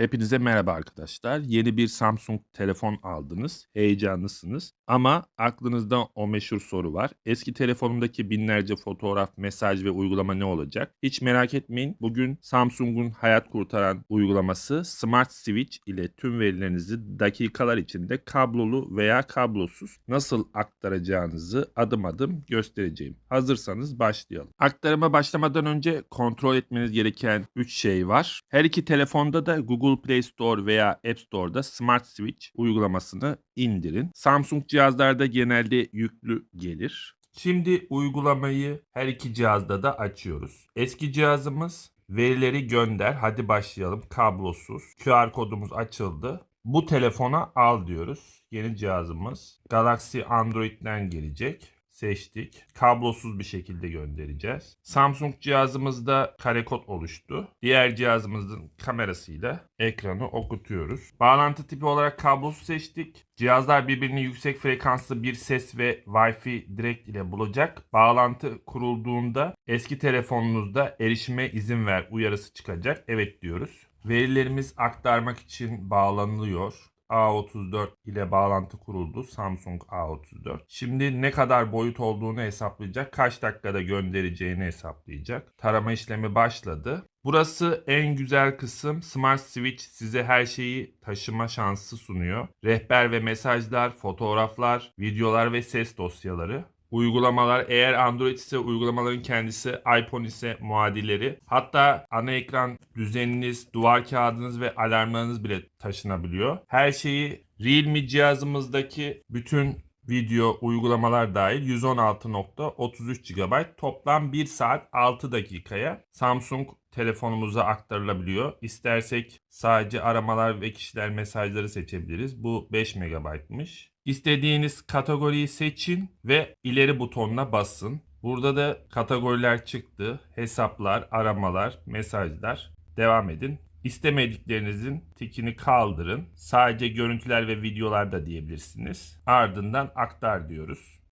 Hepinize merhaba arkadaşlar. Yeni bir Samsung telefon aldınız. Heyecanlısınız. Ama aklınızda o meşhur soru var. Eski telefonumdaki binlerce fotoğraf, mesaj ve uygulama ne olacak? Hiç merak etmeyin. Bugün Samsung'un hayat kurtaran uygulaması Smart Switch ile tüm verilerinizi dakikalar içinde kablolu veya kablosuz nasıl aktaracağınızı adım adım göstereceğim. Hazırsanız başlayalım. Aktarıma başlamadan önce kontrol etmeniz gereken 3 şey var. Her iki telefonda da Google Play Store veya App Store'da Smart Switch uygulamasını indirin. Samsung cihazlarda genelde yüklü gelir. Şimdi uygulamayı her iki cihazda da açıyoruz. Eski cihazımız verileri gönder. Hadi başlayalım. Kablosuz. QR kodumuz açıldı. Bu telefona al diyoruz. Yeni cihazımız Galaxy Android'den gelecek seçtik. Kablosuz bir şekilde göndereceğiz. Samsung cihazımızda karekod oluştu. Diğer cihazımızın kamerasıyla ekranı okutuyoruz. Bağlantı tipi olarak kablosuz seçtik. Cihazlar birbirini yüksek frekanslı bir ses ve Wi-Fi direkt ile bulacak. Bağlantı kurulduğunda eski telefonunuzda erişime izin ver uyarısı çıkacak. Evet diyoruz. Verilerimiz aktarmak için bağlanılıyor. A34 ile bağlantı kuruldu. Samsung A34. Şimdi ne kadar boyut olduğunu hesaplayacak. Kaç dakikada göndereceğini hesaplayacak. Tarama işlemi başladı. Burası en güzel kısım. Smart Switch size her şeyi taşıma şansı sunuyor. Rehber ve mesajlar, fotoğraflar, videolar ve ses dosyaları. Uygulamalar eğer Android ise uygulamaların kendisi, iPhone ise muadilleri. Hatta ana ekran düzeniniz, duvar kağıdınız ve alarmlarınız bile taşınabiliyor. Her şeyi Realme cihazımızdaki bütün video uygulamalar dahil 116.33 GB toplam 1 saat 6 dakikaya Samsung telefonumuza aktarılabiliyor. İstersek sadece aramalar ve kişiler mesajları seçebiliriz. Bu 5 MB'mış. İstediğiniz kategoriyi seçin ve ileri butonuna basın. Burada da kategoriler çıktı. Hesaplar, aramalar, mesajlar. Devam edin. İstemediklerinizin tikini kaldırın. Sadece görüntüler ve videolar da diyebilirsiniz. Ardından aktar diyoruz.